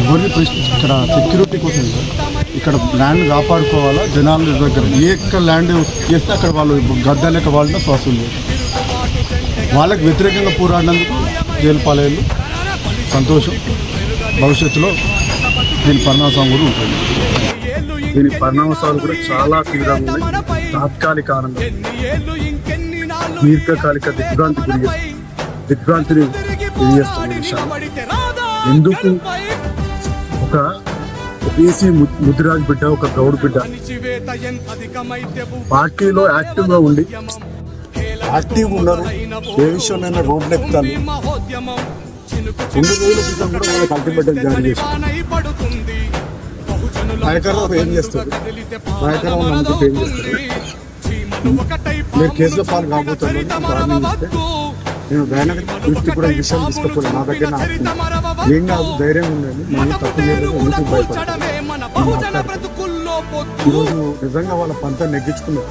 ఎవరిని ప్రశ్న ఇక్కడ సెక్యూరిటీ కోసం ఇక్కడ ల్యాండ్ కాపాడుకోవాలా జనాల దగ్గర? ఏ ఎక్కడ ల్యాండ్ చేస్తే అక్కడ వాళ్ళు గద్ద లెక్క వాళ్ళ శ్వాసం లేదు వాళ్ళకి వ్యతిరేకంగా పోరాడినందుకు జైలు పాలయ్యారు. సంతోషం. భవిష్యత్తులో దీని పరిణామం కూడా ఉంటుంది. దీని పరిణామాలు కూడా చాలా తీవ్రంగా ఉన్నాయి తాత్కాలిక ఆనందం. దీర్ఘకాలిక దిగ్భ్రాంతి గురి. దిగ్భ్రాంతిని విషయం ఎందుకు ఒక బీసీ ముద్దురాజ్ బిడ్డ ఒక గౌడ్ బిడ్డ పార్టీలో యాక్టివ్గా ఉండి యాక్టివ్ ఉన్నారు. ఏ విషయంలో రోడ్లు ఎక్కుతాను రెండు రోజుల క్రితం కూడా వాళ్ళకి అల్టిమేటం జారీ చేశారు. నాయకరావు ఏం చేస్తారు నాయకరావు నమ్ముకుంటే ఏం చేస్తారు మీరు కేసులో పాలు కాబోతున్నారు నేను దయానగర్ దృష్టి కూడా ఈ విషయం తీసుకపోలేదు నా దగ్గర నా హక్కు ఉంది. ఏం కాదు ధైర్యం ఉండండి నేను తప్పు చేయలేదు భయపడతాను ఈరోజు నిజంగా వాళ్ళ పంత నెగ్గించుకున్నారు